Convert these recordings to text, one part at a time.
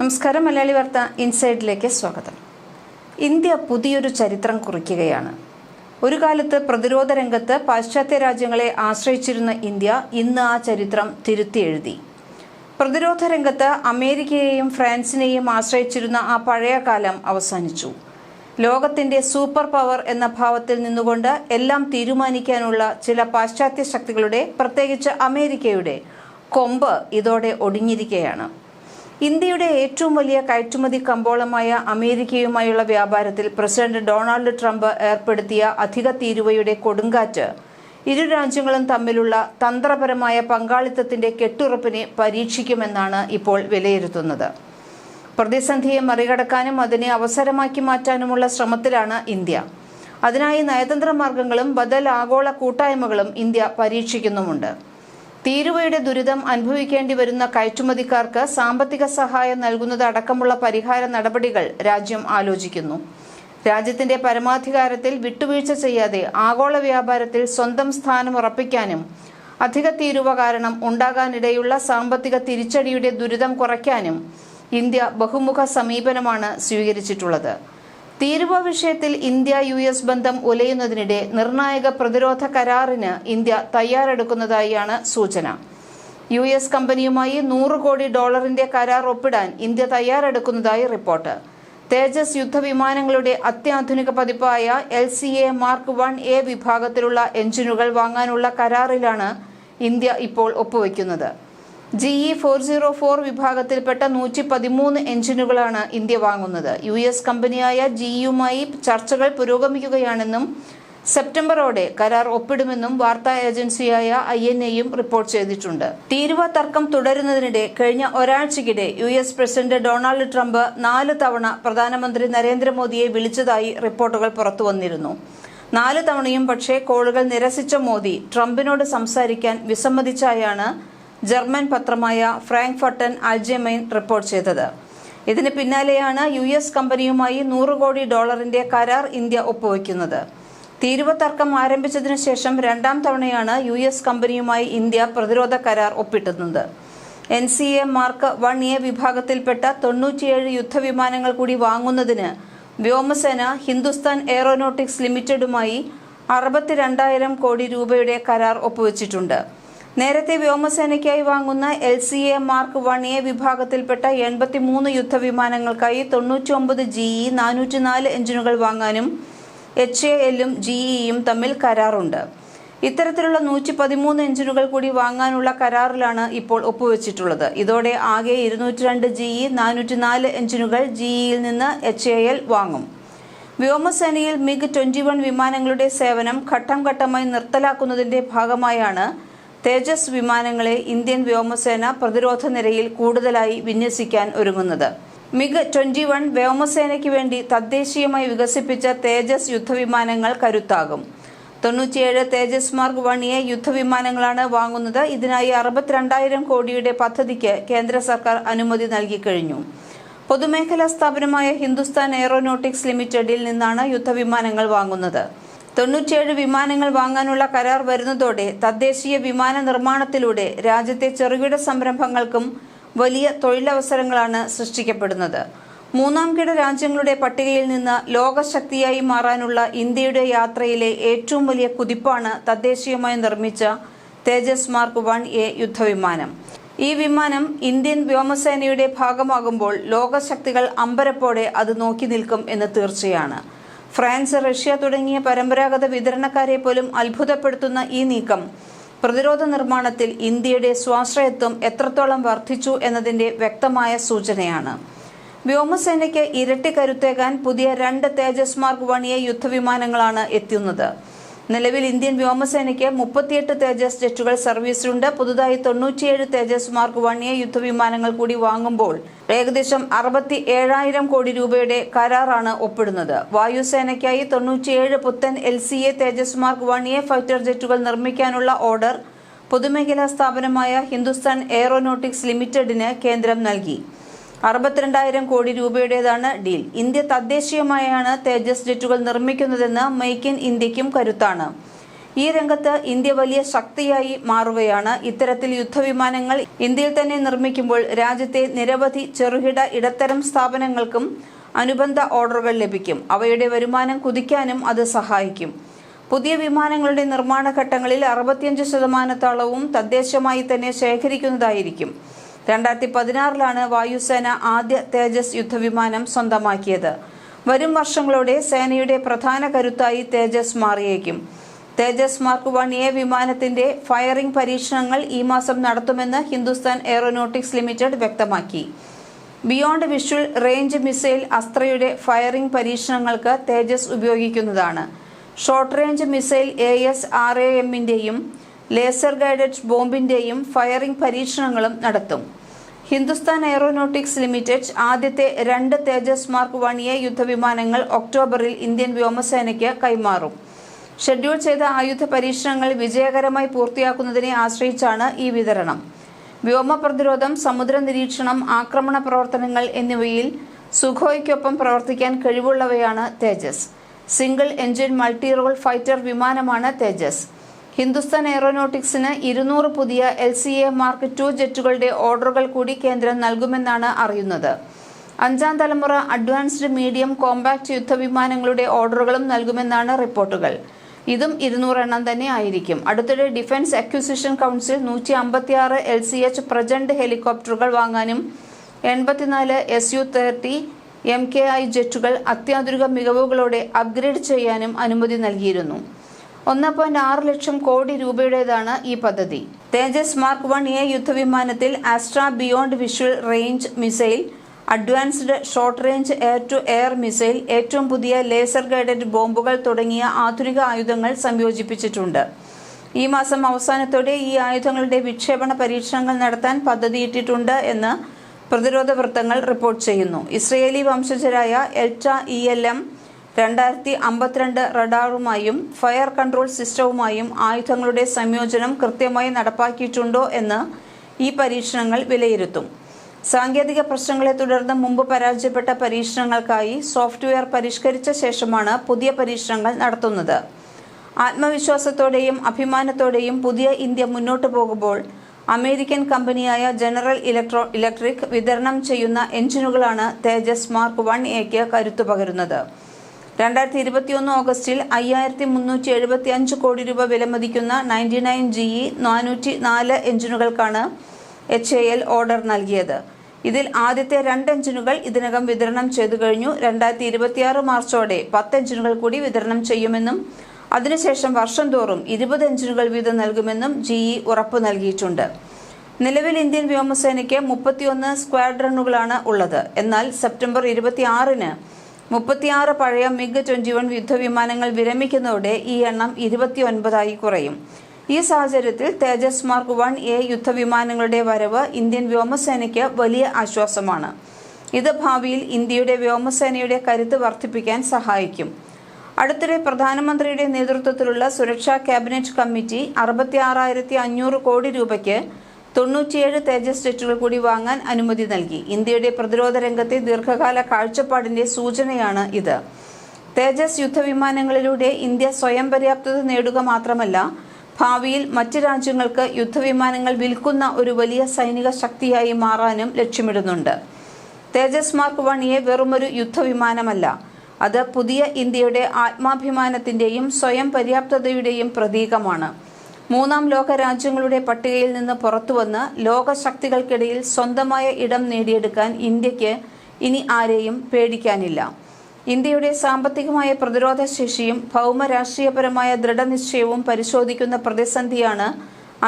നമസ്കാരം മലയാളി വാർത്ത ഇൻസൈഡിലേക്ക് സ്വാഗതം. ഇന്ത്യ പുതിയൊരു ചരിത്രം കുറിക്കുകയാണ്. ഒരു കാലത്ത് പ്രതിരോധ രംഗത്ത് പാശ്ചാത്യ രാജ്യങ്ങളെ ആശ്രയിച്ചിരുന്ന ഇന്ത്യ ഇന്ന് ആ ചരിത്രം തിരുത്തി എഴുതി പ്രതിരോധ രംഗത്ത് അമേരിക്കയെയും ഫ്രാൻസിനെയും ആശ്രയിച്ചിരുന്ന ആ പഴയ കാലം അവസാനിച്ചു. ലോകത്തിന്റെ സൂപ്പർ പവർ എന്ന ഭാവത്തിൽ നിന്നുകൊണ്ട് എല്ലാം തീരുമാനിക്കാനുള്ള ചില പാശ്ചാത്യ ശക്തികളുടെ പ്രത്യേകിച്ച് അമേരിക്കയുടെ കൊമ്പ് ഇതോടെ ഒടിഞ്ഞിരിക്കുകയാണ്. ഇന്ത്യയുടെ ഏറ്റവും വലിയ കയറ്റുമതി കമ്പോളമായ അമേരിക്കയുമായുള്ള വ്യാപാരത്തിൽ പ്രസിഡന്റ് ഡൊണാൾഡ് ട്രംപ് ഏർപ്പെടുത്തിയ അധിക തീരുവയുടെ കൊടുങ്കാറ്റ്. ഇരു രാജ്യങ്ങളും തമ്മിലുള്ള തന്ത്രപരമായ പങ്കാളിത്തത്തിന്റെ കെട്ടുറപ്പിനെ പരീക്ഷിക്കുമെന്നാണ് ഇപ്പോൾ വിലയിരുത്തുന്നത്. പ്രതിസന്ധിയെ മറികടക്കാനും അതിനെ അവസരമാക്കി മാറ്റാനുമുള്ള ശ്രമത്തിലാണ് ഇന്ത്യ. അതിനായി നയതന്ത്ര മാർഗങ്ങളും ബദൽ ആഗോള കൂട്ടായ്മകളും ഇന്ത്യ പരീക്ഷിക്കുന്നുമുണ്ട്. തീരുവയുടെ ദുരിതം അനുഭവിക്കേണ്ടി വരുന്ന കയറ്റുമതിക്കാർക്ക് സാമ്പത്തിക സഹായം നൽകുന്നത് അടക്കമുള്ള പരിഹാര നടപടികൾ രാജ്യം ആലോചിക്കുന്നു. രാജ്യത്തിന്റെ പരമാധികാരത്തിൽ വിട്ടുവീഴ്ച ചെയ്യാതെ ആഗോള വ്യാപാരത്തിൽ സ്വന്തം സ്ഥാനം ഉറപ്പിക്കാനും അധിക തീരുവ കാരണം ഉണ്ടാകാനിടയുള്ള സാമ്പത്തിക തിരിച്ചടിയുടെ ദുരിതം കുറയ്ക്കാനും ഇന്ത്യ ബഹുമുഖ സമീപനമാണ് സ്വീകരിച്ചിട്ടുള്ളത്. തീരുവ വിഷയത്തിൽ ഇന്ത്യ യു എസ് ബന്ധം ഉലയുന്നതിനിടെ നിർണായക പ്രതിരോധ കരാറിന് ഇന്ത്യ തയ്യാറെടുക്കുന്നതായാണ് സൂചന. യു എസ് കമ്പനിയുമായി നൂറ് കോടി ഡോളറിന്റെ കരാർ ഒപ്പിടാൻ ഇന്ത്യ തയ്യാറെടുക്കുന്നതായി റിപ്പോർട്ട്. തേജസ് യുദ്ധവിമാനങ്ങളുടെ അത്യാധുനിക പതിപ്പായ L C A mark one A വിഭാഗത്തിലുള്ള എഞ്ചിനുകൾ വാങ്ങാനുള്ള കരാറിലാണ് ഇന്ത്യ ഇപ്പോൾ ഒപ്പുവെക്കുന്നത്. G E four zero four വിഭാഗത്തിൽപ്പെട്ട നൂറ്റി പതിമൂന്ന് എഞ്ചിനുകളാണ് ഇന്ത്യ വാങ്ങുന്നത്. യു എസ് കമ്പനിയായ ജിയുമായി ചർച്ചകൾ പുരോഗമിക്കുകയാണെന്നും സെപ്റ്റംബറോടെ കരാർ ഒപ്പിടുമെന്നും വാർത്താ ഏജൻസിയായ ഐ എൻ എയും റിപ്പോർട്ട് ചെയ്തിട്ടുണ്ട്. തീരുവ തർക്കം തുടരുന്നതിനിടെ കഴിഞ്ഞ ഒരാഴ്ചയ്ക്കിടെ U S president Donald Trump നാല് തവണ പ്രധാനമന്ത്രി നരേന്ദ്രമോദിയെ വിളിച്ചതായി റിപ്പോർട്ടുകൾ പുറത്തുവന്നിരുന്നു നാല് തവണയും പക്ഷേ കോളുകൾ നിരസിച്ച മോദി ട്രംപിനോട് സംസാരിക്കാൻ വിസമ്മതിച്ചായാണ് ജർമ്മൻ പത്രമായ ഫ്രാങ്ക്ഫർട്ടൻ അൽജമൈൻ റിപ്പോർട്ട് ചെയ്തത്. ഇതിന് പിന്നാലെയാണ് യു എസ് കമ്പനിയുമായി നൂറ് കോടി ഡോളറിന്റെ കരാർ ഇന്ത്യ ഒപ്പുവയ്ക്കുന്നത് തീരുവ തർക്കം ആരംഭിച്ചതിനു ശേഷം രണ്ടാം തവണയാണ് യു എസ് കമ്പനിയുമായി ഇന്ത്യ പ്രതിരോധ കരാർ ഒപ്പിട്ടുന്നത്. N C A mark one A വിഭാഗത്തിൽപ്പെട്ട തൊണ്ണൂറ്റിയേഴ് യുദ്ധവിമാനങ്ങൾ കൂടി വാങ്ങുന്നതിന് വ്യോമസേന ഹിന്ദുസ്ഥാൻ എയറോനോട്ടിക്സ് ലിമിറ്റഡുമായി അറുപത്തിരണ്ടായിരം കോടി രൂപയുടെ കരാർ ഒപ്പുവെച്ചിട്ടുണ്ട്. നേരത്തെ വ്യോമസേനയ്ക്കായി വാങ്ങുന്ന L C A mark one A വിഭാഗത്തിൽപ്പെട്ട എൺപത്തിമൂന്ന് യുദ്ധവിമാനങ്ങൾക്കായി തൊണ്ണൂറ്റി ഒമ്പത് ജി ഇ നാനൂറ്റിനാല് എഞ്ചിനുകൾ വാങ്ങാനും എച്ച് എ എല്ലും ജിഇയും തമ്മിൽ കരാറുണ്ട്. ഇത്തരത്തിലുള്ള നൂറ്റി പതിമൂന്ന് എഞ്ചിനുകൾ കൂടി വാങ്ങാനുള്ള കരാറിലാണ് ഇപ്പോൾ ഒപ്പുവെച്ചിട്ടുള്ളത്. ഇതോടെ ആകെ ഇരുന്നൂറ്റി രണ്ട് ജി ഇ നാനൂറ്റിനാല് എഞ്ചിനുകൾ ജിഇയിൽ നിന്ന് എച്ച് എ എൽ വാങ്ങും. വ്യോമസേനയിൽ മിഗ് ട്വന്റി വൺ വിമാനങ്ങളുടെ സേവനം ഘട്ടം ഘട്ടമായി നിർത്തലാക്കുന്നതിന്റെ ഭാഗമായാണ് തേജസ് വിമാനങ്ങളെ ഇന്ത്യൻ വ്യോമസേന പ്രതിരോധ നിരയിൽ കൂടുതലായി വിന്യസിക്കാൻ ഒരുങ്ങുന്നത്. മിഗ് ട്വന്റി വൺ വ്യോമസേനയ്ക്ക് വേണ്ടി തദ്ദേശീയമായി വികസിപ്പിച്ച തേജസ് യുദ്ധവിമാനങ്ങൾ കരുത്താകും. തൊണ്ണൂറ്റിയേഴ് തേജസ് മാർഗ് എ യുദ്ധവിമാനങ്ങളാണ് വാങ്ങുന്നത്. ഇതിനായി അറുപത്തിരണ്ടായിരം കോടിയുടെ പദ്ധതിക്ക് കേന്ദ്ര സർക്കാർ അനുമതി നൽകിക്കഴിഞ്ഞു പൊതുമേഖലാ സ്ഥാപനമായ ഹിന്ദുസ്ഥാൻ എയറോനോട്ടിക്സ് ലിമിറ്റഡിൽ നിന്നാണ് യുദ്ധവിമാനങ്ങൾ വാങ്ങുന്നത്. തൊണ്ണൂറ്റിയേഴ് വിമാനങ്ങൾ വാങ്ങാനുള്ള കരാർ വരുന്നതോടെ തദ്ദേശീയ വിമാന നിർമ്മാണത്തിലൂടെ രാജ്യത്തെ ചെറുകിട സംരംഭങ്ങൾക്കും വലിയ തൊഴിലവസരങ്ങളാണ് സൃഷ്ടിക്കപ്പെടുന്നത്. മൂന്നാം കിട രാജ്യങ്ങളുടെ പട്ടികയിൽ നിന്ന് ലോകശക്തിയായി മാറാനുള്ള ഇന്ത്യയുടെ യാത്രയിലെ ഏറ്റവും വലിയ കുതിപ്പാണ് തദ്ദേശീയമായി നിർമ്മിച്ച തേജസ് മാർക്ക് വൺ എ യുദ്ധവിമാനം. ഈ വിമാനം ഇന്ത്യൻ വ്യോമസേനയുടെ ഭാഗമാകുമ്പോൾ ലോകശക്തികൾ അമ്പരപ്പോടെ അത് നോക്കി നിൽക്കും എന്ന് തീർച്ചയാണ്. ഫ്രാൻസ് റഷ്യ തുടങ്ങിയ പരമ്പരാഗത വിതരണക്കാരെ പോലും അത്ഭുതപ്പെടുത്തുന്ന ഈ നീക്കം. പ്രതിരോധ നിർമ്മാണത്തിൽ ഇന്ത്യയുടെ സ്വാശ്രയത്വം എത്രത്തോളം വർദ്ധിച്ചു എന്നതിന്റെ വ്യക്തമായ സൂചനയാണ്. വ്യോമസേനയ്ക്ക് ഇരട്ടി കരുത്തേകാൻ പുതിയ രണ്ട് തേജസ് മാർക്ക് എ യുദ്ധവിമാനങ്ങളാണ് എത്തുന്നത് നിലവിൽ ഇന്ത്യൻ വ്യോമസേനയ്ക്ക് മുപ്പത്തിയെട്ട് തേജസ് ജെറ്റുകൾ സർവീസിലുണ്ട്. പുതുതായി തൊണ്ണൂറ്റിയേഴ് തേജസ് മാർക്ക് എ യുദ്ധവിമാനങ്ങൾ കൂടി വാങ്ങുമ്പോൾ ഏകദേശം അറുപത്തി ഏഴായിരം കോടി രൂപയുടെ കരാറാണ് ഒപ്പിടുന്നത്. വായുസേനയ്ക്കായി തൊണ്ണൂറ്റിയേഴ് പുത്തൻ L C A Tejas mark one A fighter ജെറ്റുകൾ നിർമ്മിക്കാനുള്ള ഓർഡർ പൊതുമേഖലാ സ്ഥാപനമായ ഹിന്ദുസ്ഥാൻ എയറോനോട്ടിക്സ് ലിമിറ്റഡിന് കേന്ദ്രം നൽകി. അറുപത്തിരണ്ടായിരം കോടി രൂപയുടേതാണ് ഡീൽ. ഇന്ത്യ തദ്ദേശീയമായാണ് തേജസ് ജെറ്റുകൾ നിർമ്മിക്കുന്നതെന്ന് മെയ്ക്ക് ഇൻ ഇന്ത്യക്കും കരുത്താണ്. ഈ രംഗത്ത് ഇന്ത്യ വലിയ ശക്തിയായി മാറുകയാണ്. ഇത്തരത്തിൽ യുദ്ധവിമാനങ്ങൾ ഇന്ത്യയിൽ തന്നെ നിർമ്മിക്കുമ്പോൾ രാജ്യത്തെ നിരവധി ചെറുകിട ഇടത്തരം സ്ഥാപനങ്ങൾക്കും അനുബന്ധ ഓർഡറുകൾ ലഭിക്കും. അവയുടെ വരുമാനം കുതിക്കാനും അത് സഹായിക്കും. പുതിയ വിമാനങ്ങളുടെ നിർമ്മാണ ഘട്ടങ്ങളിൽ അറുപത്തിയഞ്ച് ശതമാനത്തോളവും തദ്ദേശമായി തന്നെ ശേഖരിക്കുന്നതായിരിക്കും. രണ്ടായിരത്തി പതിനാറിലാണ് വായുസേന ആദ്യ തേജസ് യുദ്ധവിമാനം സ്വന്തമാക്കിയത്. വരും വർഷങ്ങളോടെ സേനയുടെ പ്രധാന കരുത്തായി തേജസ് മാറിയേക്കും. തേജസ് മാർക്ക് വൺ എ വിമാനത്തിന്റെ ഫയറിംഗ് പരീക്ഷണങ്ങൾ ഈ മാസം നടത്തുമെന്ന് ഹിന്ദുസ്ഥാൻ എയറോനോട്ടിക്സ് ലിമിറ്റഡ് വ്യക്തമാക്കി. ബിയോണ്ട് വിഷ്വൽ റേഞ്ച് മിസൈൽ അസ്ത്രയുടെ ഫയറിംഗ് പരീക്ഷണങ്ങൾക്ക് തേജസ് ഉപയോഗിക്കുന്നതാണ്. Short range missile A S R A എമ്മിന്റെയും laser guided ബോംബിന്റെയും ഫയറിംഗ് പരീക്ഷണങ്ങളും നടത്തും. ഹിന്ദുസ്ഥാൻ എയറോനോട്ടിക്സ് ലിമിറ്റഡ് ആദ്യത്തെ രണ്ട് തേജസ് മാർക്ക് വൺ എ യുദ്ധവിമാനങ്ങൾ ഒക്ടോബറിൽ ഇന്ത്യൻ വ്യോമസേനയ്ക്ക് കൈമാറും. ഷെഡ്യൂൾ ചെയ്ത ആയുധ പരീക്ഷണങ്ങൾ വിജയകരമായി പൂർത്തിയാക്കുന്നതിനെ ആശ്രയിച്ചാണ് ഈ വിതരണം. വ്യോമ പ്രതിരോധം സമുദ്ര നിരീക്ഷണം ആക്രമണ പ്രവർത്തനങ്ങൾ എന്നിവയിൽ സുഖോയ്ക്കൊപ്പം പ്രവർത്തിക്കാൻ കഴിവുള്ളവയാണ് Tejas. Single engine multi role fighter വിമാനമാണ് തേജസ്. ഹിന്ദുസ്ഥാൻ എയറോനോട്ടിക്സിന് ഇരുന്നൂറ് പുതിയ L C A mark two ജെറ്റുകളുടെ ഓർഡറുകൾ കൂടി കേന്ദ്രം നൽകുമെന്നാണ് അറിയുന്നത്. അഞ്ചാം തലമുറ അഡ്വാൻസ്ഡ് മീഡിയം കോമ്പാക്ട് യുദ്ധവിമാനങ്ങളുടെ ഓർഡറുകളും നൽകുമെന്നാണ് റിപ്പോർട്ടുകൾ. ഇതും ഇരുന്നൂറെണ്ണം തന്നെ ആയിരിക്കും. അടുത്തിടെ ഡിഫൻസ് അക്വിസിഷൻ കൗൺസിൽ നൂറ്റി അമ്പത്തിയാറ് എൽ സി എച്ച് പ്രജന്റ് ഹെലികോപ്റ്ററുകൾ വാങ്ങാനും എൺപത്തിനാല് S U thirty M K I ജെറ്റുകൾ അത്യാധുനിക മികവുകളോടെ അപ്ഗ്രേഡ് ചെയ്യാനും അനുമതി നൽകിയിരുന്നു. ഒന്ന് പോയിന്റ് ആറ് ലക്ഷം കോടി രൂപയുടേതാണ് ഈ പദ്ധതി. Tejas mark one A യുദ്ധവിമാനത്തിൽ Astra beyond visual range missile advanced short range air to air missile ഏറ്റവും പുതിയ ലേസർ ഗൈഡഡ് ബോംബുകൾ തുടങ്ങിയ ആധുനിക ആയുധങ്ങൾ സംയോജിപ്പിച്ചിട്ടുണ്ട്. ഈ മാസം അവസാനത്തോടെ ഈ ആയുധങ്ങളുടെ വിക്ഷേപണ പരീക്ഷണങ്ങൾ നടത്താൻ പദ്ധതിയിട്ടിട്ടുണ്ട് എന്ന് പ്രതിരോധ വൃത്തങ്ങൾ റിപ്പോർട്ട് ചെയ്യുന്നു. ഇസ്രയേലി വംശജരായ എൽറ്റ ഇ എൽ എം രണ്ടായിരത്തി അമ്പത്തിരണ്ട് റഡാറുമായും ഫയർ കൺട്രോൾ സിസ്റ്റവുമായും ആയുധങ്ങളുടെ സംയോജനം കൃത്യമായി നടപ്പാക്കിയിട്ടുണ്ടോ എന്ന് ഈ പരീക്ഷണങ്ങൾ വിലയിരുത്തും. സാങ്കേതിക പ്രശ്നങ്ങളെ തുടർന്ന് മുമ്പ് പരാജയപ്പെട്ട പരീക്ഷണങ്ങൾക്കായി സോഫ്റ്റ്വെയർ പരിഷ്കരിച്ച ശേഷമാണ് പുതിയ പരീക്ഷണങ്ങൾ നടത്തുന്നത്. ആത്മവിശ്വാസത്തോടെയും അഭിമാനത്തോടെയും പുതിയ ഇന്ത്യ മുന്നോട്ടു പോകുമ്പോൾ അമേരിക്കൻ കമ്പനിയായ ജനറൽ ഇലക്ട്രോ ഇലക്ട്രിക് വിതരണം ചെയ്യുന്ന എഞ്ചിനുകളാണ് തേജസ് മാർക്ക് വൺ എക്ക് കരുത്തു പകരുന്നത്. രണ്ടായിരത്തി ഇരുപത്തിയൊന്ന് ഓഗസ്റ്റിൽ അയ്യായിരത്തി മുന്നൂറ്റി എഴുപത്തി അഞ്ച് കോടി രൂപ വിലമതിക്കുന്ന നയന്റി നയൻ ജി ഇ നാനൂറ്റി നാല് എഞ്ചിനുകൾക്കാണ് എച്ച് എ എൽ ഓർഡർ നൽകിയത്. ഇതിൽ ആദ്യത്തെ രണ്ട് എഞ്ചിനുകൾ ഇതിനകം വിതരണം ചെയ്തു കഴിഞ്ഞു. രണ്ടായിരത്തി ഇരുപത്തിയാറ് മാർച്ചോടെ പത്ത് എഞ്ചിനുകൾ കൂടി വിതരണം ചെയ്യുമെന്നും അതിനുശേഷം വർഷം തോറും ഇരുപത് എഞ്ചിനുകൾ വീതം നൽകുമെന്നും ജി ഇ ഉറപ്പു നൽകിയിട്ടുണ്ട്. നിലവിൽ ഇന്ത്യൻ വ്യോമസേനയ്ക്ക് മുപ്പത്തിയൊന്ന് സ്ക്വാഡ്രണുകളാണ് ഉള്ളത്. എന്നാൽ സെപ്റ്റംബർ ഇരുപത്തിയാറിന് മുപ്പത്തിയാറ് പഴയ മിഗ് ട്വന്റി വൺ യുദ്ധവിമാനങ്ങൾ വിരമിക്കുന്നതോടെ ഈ എണ്ണം ഇരുപത്തിയൊൻപതായി കുറയും. ഈ സാഹചര്യത്തിൽ തേജസ് മാർക്ക് വൺ എ യുദ്ധവിമാനങ്ങളുടെ വരവ് ഇന്ത്യൻ വ്യോമസേനയ്ക്ക് വലിയ ആശ്വാസമാണ്. ഇത് ഭാവിയിൽ ഇന്ത്യയുടെ വ്യോമസേനയുടെ കരുത്ത് വർദ്ധിപ്പിക്കാൻ സഹായിക്കും. അടുത്തിടെ പ്രധാനമന്ത്രിയുടെ നേതൃത്വത്തിലുള്ള സുരക്ഷാ ക്യാബിനറ്റ് കമ്മിറ്റി അറുപത്തി അഞ്ഞൂറ് കോടി രൂപയ്ക്ക് തൊണ്ണൂറ്റിയേഴ് തേജസ് ജെറ്റുകൾ കൂടി വാങ്ങാൻ അനുമതി നൽകി. ഇന്ത്യയുടെ പ്രതിരോധ രംഗത്തെ ദീർഘകാല കാഴ്ചപ്പാടിന്റെ സൂചനയാണ് ഇത്. തേജസ് യുദ്ധവിമാനങ്ങളിലൂടെ ഇന്ത്യ സ്വയം പര്യാപ്തത നേടുക മാത്രമല്ല ഭാവിയിൽ മറ്റ് രാജ്യങ്ങൾക്ക് യുദ്ധവിമാനങ്ങൾ വിൽക്കുന്ന ഒരു വലിയ സൈനിക ശക്തിയായി മാറാനും ലക്ഷ്യമിടുന്നുണ്ട്. തേജസ് മാർക്ക് വണിയെ വെറുമൊരു യുദ്ധവിമാനമല്ല. അത് പുതിയ ഇന്ത്യയുടെ ആത്മാഭിമാനത്തിന്റെയും സ്വയം പര്യാപ്തതയുടെയും പ്രതീകമാണ്. മൂന്നാം ലോക രാജ്യങ്ങളുടെ പട്ടികയിൽ നിന്ന് പുറത്തുവന്ന് ലോകശക്തികൾക്കിടയിൽ സ്വന്തമായ ഇടം നേടിയെടുക്കാൻ ഇന്ത്യയ്ക്ക് ഇനി ആരെയും പേടിക്കാനില്ല. ഇന്ത്യയുടെ സാമ്പത്തികമായ പ്രതിരോധ ശേഷിയും ഭൗമ രാഷ്ട്രീയപരമായ ദൃഢനിശ്ചയവും പരിശോധിക്കുന്ന പ്രതിസന്ധിയാണ്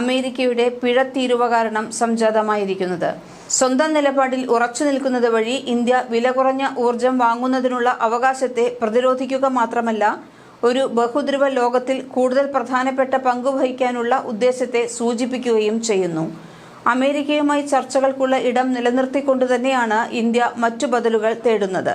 അമേരിക്കയുടെ പിഴത്തീരുവ കാരണം സംജാതമായിരിക്കുന്നത്. സ്വന്തം നിലപാടിൽ ഉറച്ചു നിൽക്കുന്നത് വഴി ഇന്ത്യ വില കുറഞ്ഞ ഊർജം വാങ്ങുന്നതിനുള്ള അവകാശത്തെ പ്രതിരോധിക്കുക മാത്രമല്ല ഒരു ബഹുദ്രുവ ലോകത്തിൽ കൂടുതൽ പ്രധാനപ്പെട്ട പങ്കുവഹിക്കാനുള്ള ഉദ്ദേശത്തെ സൂചിപ്പിക്കുകയും ചെയ്യുന്നു. അമേരിക്കയുമായി ചർച്ചകൾക്കുള്ള ഇടം നിലനിർത്തിക്കൊണ്ട് തന്നെയാണ് ഇന്ത്യ മറ്റു ബദലുകൾ തേടുന്നത്.